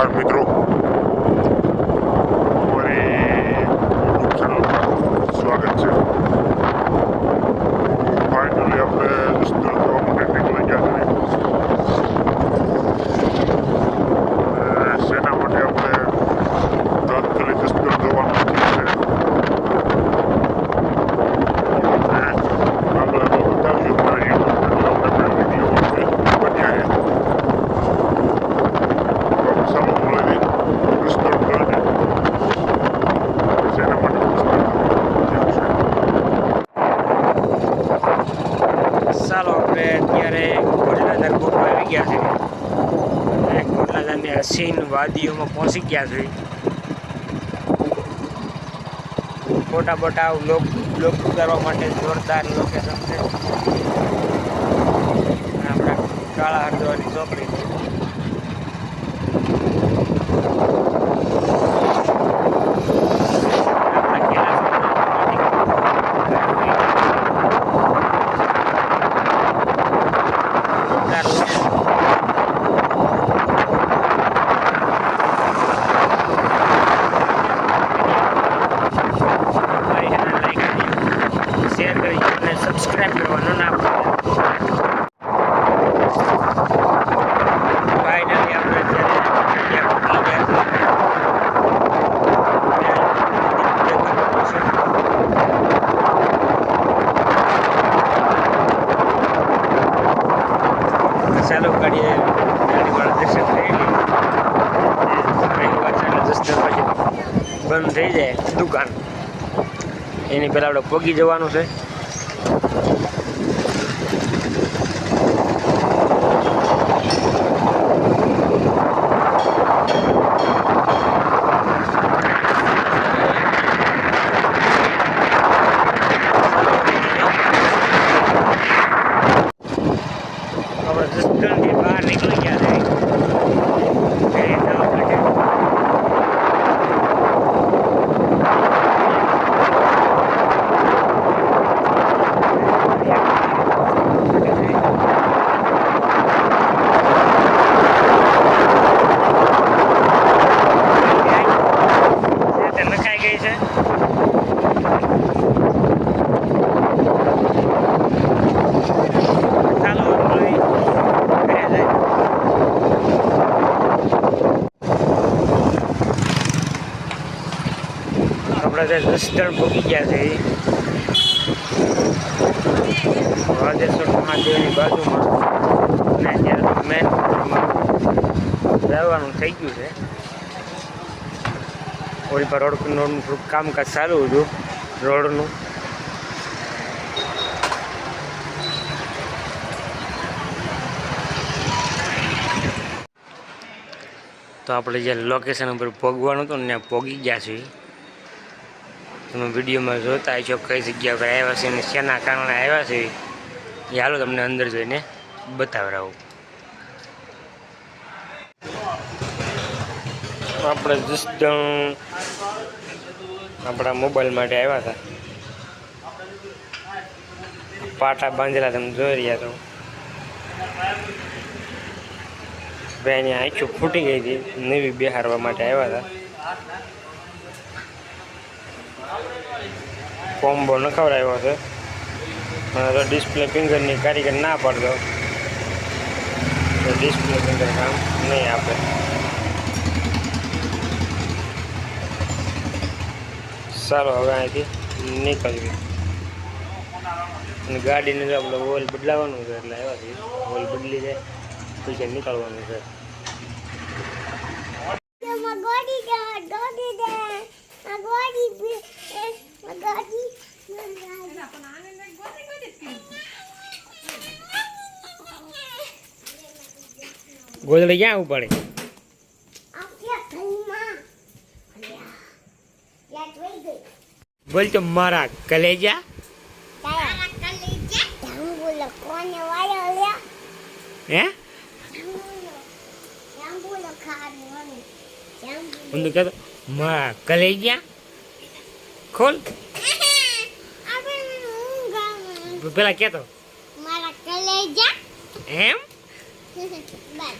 ваш мой друг. અત્યારે ગોડલાદાર ગોઠવા આવી ગયા છે. અને ગોડલાદારની હસીન વાદીઓમાં પહોંચી ગયા છે. ફોટા બોટા લોક લોક ઉતારવા માટે જોરદાર લોકેશન છે. આપણા કાળા હરદવાની ચોકડી છે આપણા જોરદાર location. લાઈક અને લાઈક કરી શેર કરી અને સબસ્ક્રાઇબ કરવાનું ના ભૂલતા ફાઇનલી આપણે અત્યારે ત્યાં પહોંચી ગયા કરીએ ગાડીવાળા દર્શન છે દસ પછી બંધ થઈ જાય દુકાન. એની પહેલાં આપણે પગી જવાનું છે આપણે જસદણથી બહાર નીકળી ગયા છે ઘરે જવા માટે તે લખાઈ ગઈ છે ચાલો હવે ઘરે જાય આપણે ત્યાં જસદણ પહોંચી ગયા છે વાદેશ્વર મહાદેવની બાજુમાં. અને અત્યારે મેન જવાનું થઈ ગયું છે. ઓળી પર રોડ રોડનું થોડુંક કામકાજ ચાલુ હતું, રોડનું. તો આપણે જે લોકેશન ઉપર પહોંચવાનું હતું ને ત્યાં પહોંચી ગયા છીએ. તમે વિડીયોમાં જોતા છો કઈ જગ્યા પર આવ્યા છે અને શેના કારણે આવ્યા છે, એ હાલો તમને અંદર જોઈને બતાવડાવું આપણે જસ્ટ આપણા મોબાઈલ માટે આવ્યા હતા. પાટા બાંધેલા તમે જોઈ રહ્યા છો. ભાઈ આંખો ફૂટી ગઈ હતી, નવી બિહારવા માટે આવ્યા હતા. કોમ્બો નખવડાવ્યો છે. તો ડિસ્પ્લે ફિંગરની કારીગર ના પાડતો. તો ડિસ્પ્લે ફિંગર કામ નહીં આપે. સારો, હવે અહીંથી નીકળવી અને ગાડીને આપણે ઓઇલ બદલાવાનું છે એટલે આવ્યા છીએ. ઓઇલ બદલી જાય, પછી નીકળવાનું છે. ગોદડી ક્યાં ઉપાડે. બોલ તો મારા કલેજા. હે હું તો કહેતો મારા કલેજા ખોલ Apa yang enggak? પેલા કહેતો Malah keleja. એમ Bye.